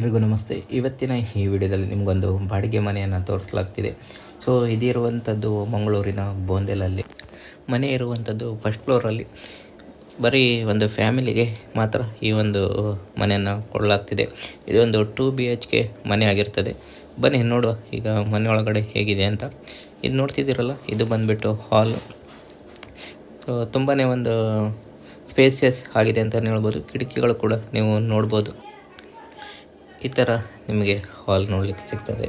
ಎಲ್ಲರಿಗೂ ನಮಸ್ತೆ. ಇವತ್ತಿನ ಈ ವಿಡಿಯೋದಲ್ಲಿ ನಿಮಗೊಂದು ಬಾಡಿಗೆ ಮನೆಯನ್ನು ತೋರಿಸಲಾಗ್ತಿದೆ. ಸೊ ಇದಿರುವಂಥದ್ದು ಮಂಗಳೂರಿನ ಬೋಂದೆಲಲ್ಲಿ ಮನೆ ಇರುವಂಥದ್ದು ಫಸ್ಟ್ ಫ್ಲೋರಲ್ಲಿ ಬರೀ ಒಂದು ಫ್ಯಾಮಿಲಿಗೆ ಮಾತ್ರ ಈ ಒಂದು ಮನೆಯನ್ನು ಕೊಡಲಾಗ್ತಿದೆ. ಇದೊಂದು ಟೂ ಬಿ ಎಚ್ ಕೆ ಮನೆ ಆಗಿರ್ತದೆ. ಬನ್ನಿ ನೋಡುವ ಈಗ ಮನೆಯೊಳಗಡೆ ಹೇಗಿದೆ ಅಂತ. ಇದು ನೋಡ್ತಿದ್ದೀರಲ್ಲ, ಇದು ಬಂದುಬಿಟ್ಟು ಹಾಲ್ ಸೊ ತುಂಬಾ ಒಂದು ಸ್ಪೇಸಿಯಸ್ ಆಗಿದೆ ಅಂತಲೇ ಹೇಳ್ಬೋದು. ಕಿಟಕಿಗಳು ಕೂಡ ನೀವು ನೋಡ್ಬೋದು. ಈ ಥರ ನಿಮಗೆ ಹಾಲ್ ನೋಡಲಿಕ್ಕೆ ಸಿಗ್ತದೆ.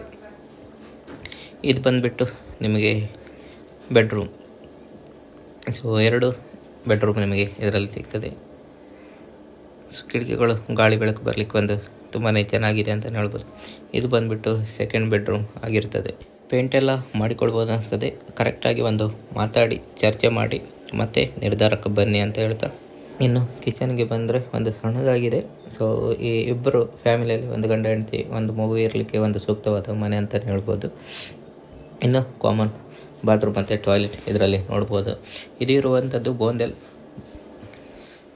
ಇದು ಬಂದುಬಿಟ್ಟು ನಿಮಗೆ ಬೆಡ್ರೂಮ್. ಸೊ ಎರಡು ಬೆಡ್ರೂಮ್ ನಿಮಗೆ ಇದರಲ್ಲಿ ಸಿಗ್ತದೆ. ಸೊ ಕಿಟಕಿಗಳು, ಗಾಳಿ ಬೆಳಕು ಬರಲಿಕ್ಕೆ ಒಂದು ತುಂಬಾ ಚೆನ್ನಾಗಿದೆ ಅಂತಲೇ ಹೇಳ್ಬೋದು. ಇದು ಬಂದುಬಿಟ್ಟು ಸೆಕೆಂಡ್ ಬೆಡ್ರೂಮ್ ಆಗಿರ್ತದೆ. ಪೇಂಟ್ ಎಲ್ಲ ಮಾಡಿಕೊಡ್ಬೋದು ಅನಿಸ್ತದೆ. ಕರೆಕ್ಟಾಗಿ ಒಂದು ಮಾತಾಡಿ, ಚರ್ಚೆ ಮಾಡಿ, ಮತ್ತೆ ನಿರ್ಧಾರಕ್ಕೆ ಬನ್ನಿ ಅಂತ ಹೇಳ್ತಾ ಇನ್ನು ಕಿಚನ್ಗೆ ಬಂದರೆ ಒಂದು ಸಣ್ಣದಾಗಿದೆ. ಸೊ ಈ ಇಬ್ಬರು ಫ್ಯಾಮಿಲಿಯಲ್ಲಿ ಒಂದು ಗಂಡ ಹೆಂಡತಿ, ಒಂದು ಮಗು ಇರಲಿಕ್ಕೆ ಒಂದು ಸೂಕ್ತವಾದ ಮನೆ ಅಂತಲೇ ಹೇಳ್ಬೋದು. ಇನ್ನು ಕಾಮನ್ ಬಾತ್ರೂಮ್ ಮತ್ತು ಟಾಯ್ಲೆಟ್ ಇದರಲ್ಲಿ ನೋಡ್ಬೋದು. ಇದು ಇರುವಂಥದ್ದು ಬೋಂದೆಲ್.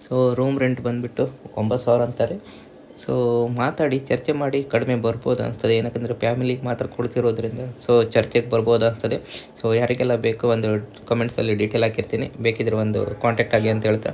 ಸೊ ರೂಮ್ ರೆಂಟ್ ಬಂದುಬಿಟ್ಟು ಒಂಬತ್ತು ಸಾವಿರ ಅಂತಾರೆ. ಸೊ ಮಾತಾಡಿ, ಚರ್ಚೆ ಮಾಡಿ ಕಡಿಮೆ ಬರ್ಬೋದು ಅನಿಸ್ತದೆ. ಏನಕ್ಕಂದರೆ ಫ್ಯಾಮಿಲಿಗೆ ಮಾತ್ರ ಕೊಡ್ತಿರೋದ್ರಿಂದ ಸೊ, ಚರ್ಚೆಗೆ ಬರ್ಬೋದು ಅನಿಸ್ತದೆ. ಸೊ ಯಾರಿಗೆಲ್ಲ ಬೇಕು ಒಂದು ಕಮೆಂಟ್ಸಲ್ಲಿ ಡೀಟೇಲ್ ಹಾಕಿರ್ತೀನಿ. ಬೇಕಿದ್ರೆ ಒಂದು ಕಾಂಟ್ಯಾಕ್ಟ್ ಆಗಿ ಅಂತ ಹೇಳ್ತಾ.